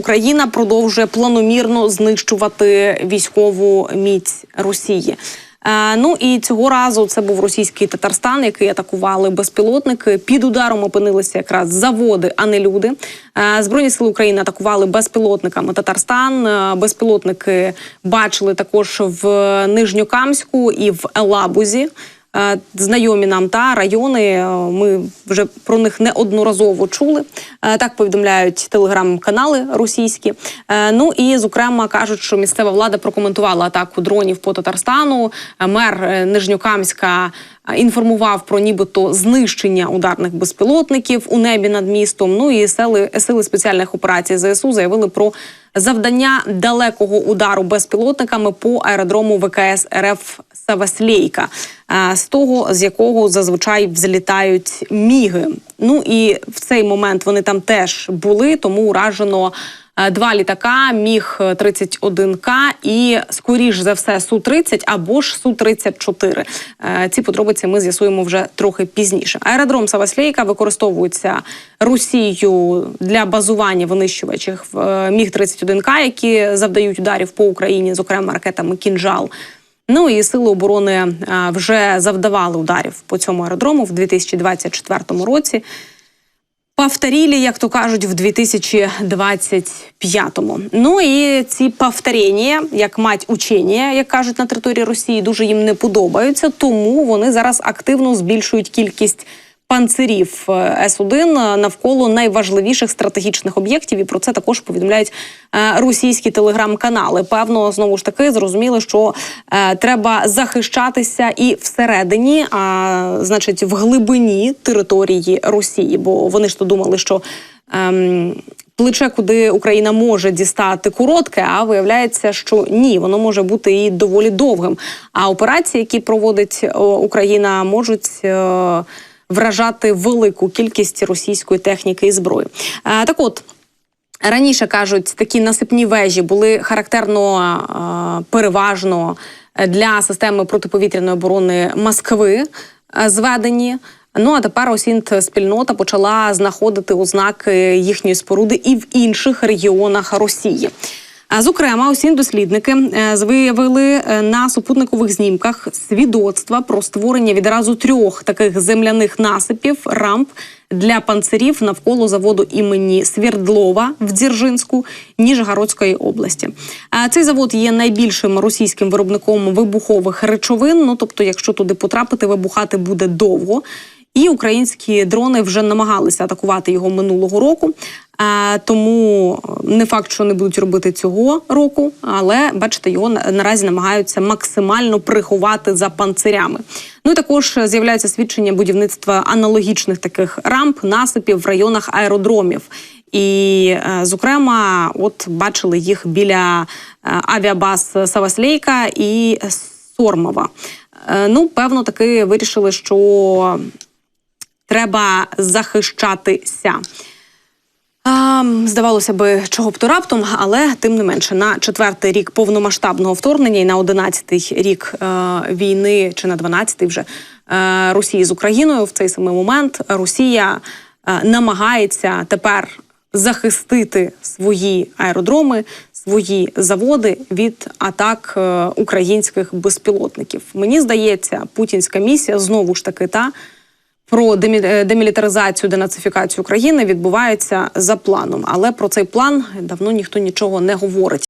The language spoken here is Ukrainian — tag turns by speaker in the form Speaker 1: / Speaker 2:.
Speaker 1: Україна продовжує планомірно знищувати військову міць Росії. Е, Ну і цього разу це був російський Татарстан, який атакували безпілотники. Під ударом опинилися якраз заводи, а не люди. Е, Збройні сили України атакували безпілотниками Татарстан. Е, Безпілотники бачили також в Нижньокамську і в Елабузі. Е, Знайомі нам та райони. е, Ми вже про них неодноразово чули. Е, Так повідомляють телеграм-канали російські. Ну і зокрема кажуть, що місцева влада прокоментувала атаку дронів по Татарстану. Мер Нижньокамська інформував про нібито знищення ударних безпілотників у небі над містом. Ну і сили, сили спеціальних операцій ЗСУ заявили про завдання далекого удару безпілотниками по аеродрому ВКС РФ Саваслейка, з того з якого зазвичай взлітають міги. Ну і в цей момент вони там теж були, тому уражено. Е, Два літака, міг 31 к і скоріш за все су 30 або ж су 34 Е, Ці подробиці ми з'ясуємо вже трохи пізніше. Аеродром Саваслейка використовується Росією для базування винищувачів е, міг 31 к які завдають ударів по Україні, зокрема ракетами Кінжал. Ну і сили оборони е, вже завдавали ударів по цьому аеродрому в 2024 році. Повторили, як то кажуть, в 2025-му. Ну і ці повторення, як мать учення, як кажуть на території Росії, дуже їм не подобаються, тому вони зараз активно збільшують кількість панцирів е, С-1 навколо найважливіших стратегічних об'єктів. І про це також повідомляють е, російські телеграм-канали. Певно, знову ж таки зрозуміло, що е, треба захищатися і всередині, а значить, в глибині території Росії, бо вони ж то думали, що. Ем, Плече, куди Україна може дістати коротке, а виявляється, що ні, воно може бути і доволі довгим. А операції, які проводить Україна, можуть е, вражати велику кількість російської техніки і зброї. Е, так от. Раніше кажуть, такі насипні вежі були характерно е, переважно для системи протиповітряної оборони Москви е, зведені. Ну а тепер осінт спільнота почала знаходити ознаки їхньої споруди і в інших регіонах Росії. Зокрема, усі дослідники е, виявили е, на супутникових знімках свідоцтва про створення відразу трьох таких земляних насипів рамп для панцирів навколо заводу імені Свердлова в Дзержинську Ніжегородської області. Цей завод є найбільшим російським виробником вибухових речовин. Ну тобто, якщо туди потрапити, вибухати буде довго. І українські дрони вже намагалися атакувати його минулого року. Тому не факт, що не будуть робити цього року, але бачите, його наразі намагаються максимально приховати за панцирями. Ну і також з'являються свідчення будівництва аналогічних таких рамп, насипів в районах аеродромів. І, е, зокрема, от бачили їх біля е, авіабаз Саваслейка і Сормова. Е, Ну, певно, таки вирішили, що треба захищатися. Здавалося би, чого б то раптом, але тим не менше, на четвертий рік повномасштабного вторгнення і на одинадцятий рік е, війни, чи на дванадцятий вже е, Росії з Україною в цей самий момент Росія е, намагається тепер захистити свої аеродроми, свої заводи від атак е, українських безпілотників. Мені здається, путінська місія знову ж таки та про е, демілітаризацію, денацифікацію країни відбувається за планом. Але про цей план давно ніхто нічого не говорить.